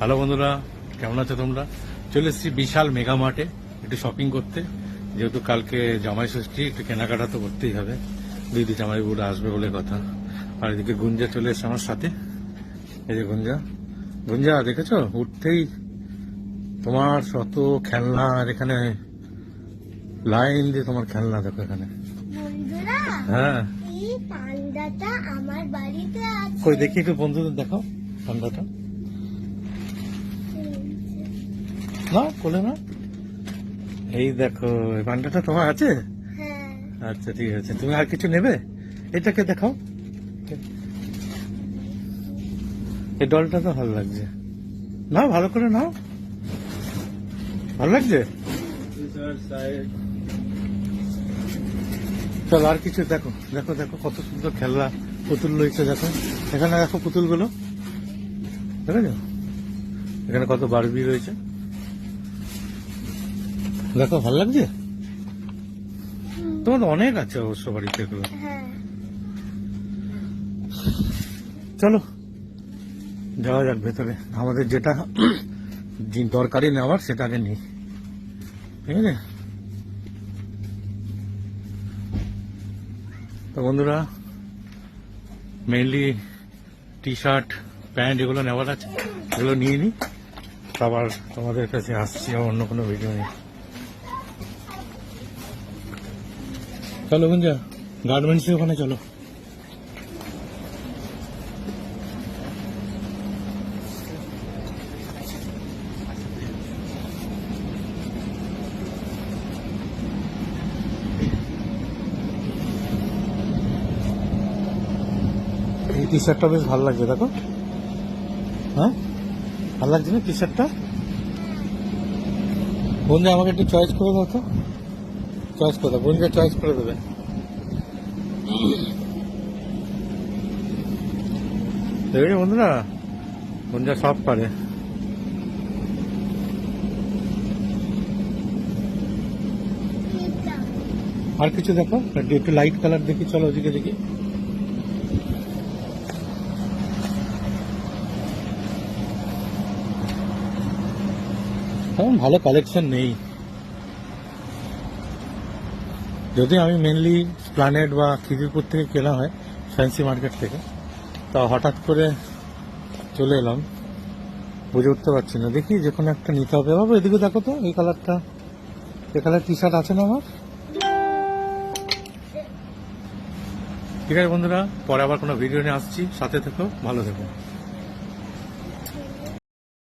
Hello বন্ধুরা কেমন আছো তোমরা? চলে এসেছি বিশাল মেগা মার্টে একটু শপিং করতে। যেহেতু কালকে জামাই ষষ্ঠী একটু কেনাকাটা তো করতেই হবে। দিদি জামাই বুড়ো আসবে বলে কথা। আর এদিকে গুঞ্জা চলে এসছে আমার সাথে। এই যে গুঞ্জা। গুঞ্জা দেখেছ? উঠতেই তোমার শত খেলনা আর এখানে লাইন দিয়ে তোমার খেলনা দেখো এখানে। হ্যাঁ। পান্ডাটা আমার বাড়িতে কই দেখি একটু বন্ধুদের দেখাও ঠান্ডাটা না কোলে না? এই দেখো এই পান্ডাটা তোমার আছে? হ্যাঁ। আচ্ছা ঠিক আছে। তুমি আর কিছু নেবে? এটাকে দেখাও। এই ডলটা তো ভালো লাগছে। নাও ভালো করে নাও। ভালো লাগছে? চল আর কিছু দেখো। দেখো দেখো কত সুন্দর খেলনা পুতুল রয়েছে দেখো। এখানে দেখো পুতুলগুলো। দেখেছ? এখানে কত বারবি রয়েছে। দেখো ভালো লাগছে? তোমার অনেক আছে অবশ্য বাড়িতে এগুলো। হ্যাঁ। চলো যাওয়া যাক ভেতরে। আমাদের যেটা দরকারি নেওয়ার সেটা আগে নিই। ঠিক আছে? তো বন্ধুরা মেইনলি টি শার্ট প্যান্ট এগুলো নেওয়ার আছে। এগুলো নিয়ে নিই আবার তোমাদের কাছে আসছি অন্য কোনো ভিডিও নেই চলো গুঞ্জা গার্মেন্টসের ওখানে চলো। এই টি শার্টটা বেশ ভালো লাগছে দেখো। হ্যাঁ? ভালো লাগছে না টি শার্টটা বন্ধু আমাকে একটু চয়েস করে দাও তো। চয়েস করে দাও বোনকে চয়েস করে দেবে দেখেছ বন্ধুরা বন্ধুরা সব পারে আর কিছু দেখো একটু লাইট কালার দেখি চলো ওদিকে দেখি তেমন ভালো কালেকশন নেই যদি আমি মেনলি প্ল্যানেট বা খিদিরপুর থেকে কেনা হয় ফ্যান্সি মার্কেট থেকে। তা হঠাৎ করে চলে এলাম। বুঝে উঠতে পারছি না। দেখি যে কোনো একটা নিতে হবে। বাবু এদিকে দেখো তো, এই কালারটা। এ কালার টি শার্ট আছে না আমার? ঠিক আছে বন্ধুরা, পরে আবার কোনো ভিডিও নিয়ে আসছি। সাথে থেকো, ভালো থেকো।